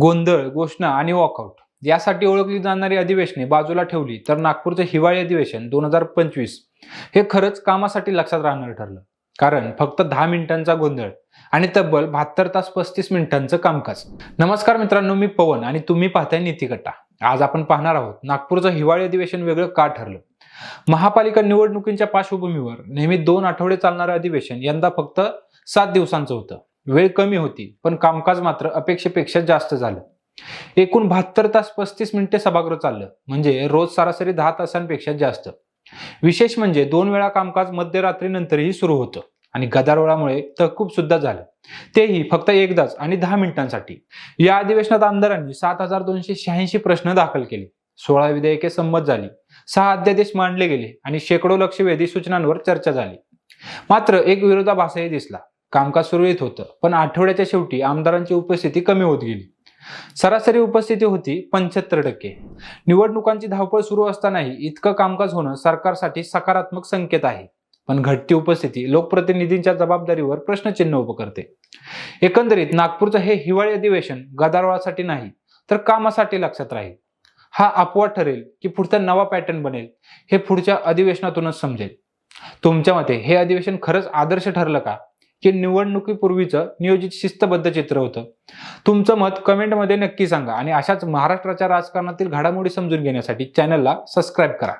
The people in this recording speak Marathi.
गोंधळ घोषणा आणि वॉकआउट यासाठी ओळखली जाणारी अधिवेशने बाजूला ठेवली तर नागपूरचं हिवाळी अधिवेशन दोन हजार पंचवीस हे खरंच कामासाठी लक्षात राहणार ठरलं. कारण फक्त दहा मिनिटांचा गोंधळ आणि तब्बल बहात्तर तास पस्तीस मिनिटांचं कामकाज. नमस्कार मित्रांनो मी पवन आणि तुम्ही पाहताय नीतिकट्टा आज आपण पाहणार आहोत नागपूरचं हिवाळी अधिवेशन वेगळं का ठरलं? महापालिका निवडणुकींच्या पार्श्वभूमीवर नेहमी दोन आठवडे चालणारं अधिवेशन यंदा फक्त सात दिवसांचं होतं. वेळ कमी होती पण कामकाज मात्र अपेक्षेपेक्षा जास्त झालं. एकूण बहात्तर तास पस्तीस मिनिटे सभागृह चाललं म्हणजे रोज सरासरी दहा तासांपेक्षा जास्त. विशेष म्हणजे दोन वेळा कामकाज मध्यरात्रीनंतरही सुरू होतं आणि गदारोळामुळे तहकूब सुद्धा झालं. तेही फक्त एकदाच आणि दहा मिनिटांसाठी. या अधिवेशनात आमदारांनी सात हजार दोनशे शहाऐंशी प्रश्न दाखल केले. सोळा विधेयके संमत झाली. सहा अध्यादेश मांडले गेले आणि शेकडो लक्षवेधी सूचनांवर चर्चा झाली. मात्र एक विरोधाभासही दिसला. कामकाज सुरळीत होतं. पण आठवड्याच्या शेवटी आमदारांची उपस्थिती कमी होत गेली. सरासरी उपस्थिती होती पंच्याहत्तर टक्के. निवडणुकांची धावपळ सुरू असतानाही इतकं कामकाज होणं सरकारसाठी सकारात्मक संकेत आहे. पण घटती उपस्थिती लोकप्रतिनिधींच्या जबाबदारीवर प्रश्नचिन्ह उभं करते. एकंदरीत नागपूरचं हे हिवाळी अधिवेशन गदारोळासाठी नाही तर कामासाठी लक्षात राहील. हा अपवाद ठरेल की पुढचा नवा पॅटर्न बनेल हे पुढच्या अधिवेशनातूनच समजेल. तुमच्या मते हे अधिवेशन खरंच आदर्श ठरलं का? की निवडणुकीपूर्वीचं नियोजित शिस्तबद्ध चित्र होतं. तुमचं मत कमेंटमध्ये नक्की सांगा आणि अशाच महाराष्ट्राच्या राजकारणातील घडामोडी समजून घेण्यासाठी चॅनलला सबस्क्राईब करा.